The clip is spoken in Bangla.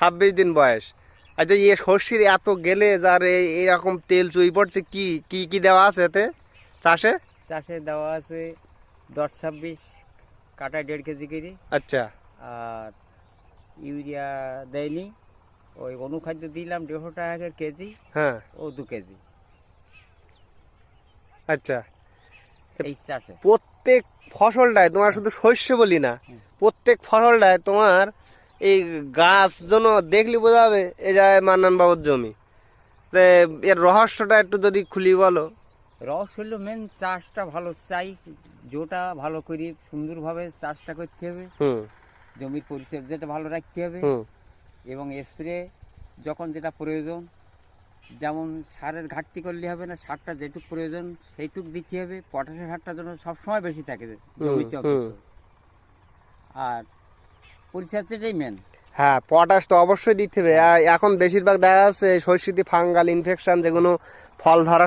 ছাব্বিশ দিন বয়স। আচ্ছা ইয়ে সর্ষির এত গেলে যার এরকম তেল চুই পড়ছে কি কি কি দেওয়া আছে এতে? চাষে? চাষে দেওয়া আছে দশ ছাব্বিশ কাটা দেড় কেজি করে আচ্ছা। আর ইউরিয়া দেয়নি। ওই অনুখাদ্য দিলাম দেড়শো টাকা কেজি। হ্যাঁ। ও দু কেজি। আচ্ছা। এই চাষে। প্রত্যেক ফসলটায় তোমার শুধু শস্য বলি না প্রত্যেক ফসলটায় তোমার এই গাছ যেন দেখলি বোঝা যাবে এ যায় মান্নান বাবুর জমি। তে এর রহস্যটা একটু যদি খুলি বলো। রস হলো মেন চাষটা ভালো চাই জোটা ভালো করে সুন্দরভাবে চাষটা করতে হবে। জমির পরিচর্যাটা ভালো রাখতে হবে। এবং স্প্রে যখন যেটা প্রয়োজন যেমন সারের ঘাটতি করলে হবে না সারটা যেটুক প্রয়োজন সেইটুক দিতে হবে। পটাশের সারটা যেন সবসময় বেশি থাকে জমিতে আর পরিচর্যাটাই মেন হ্যাঁ পটাশ তো অবশ্যই দিতে হবে। এখন বেশিরভাগ দেখা যাচ্ছে শস্যতে ফাঙ্গাল ইনফেকশন যেগুলো ফল ধরা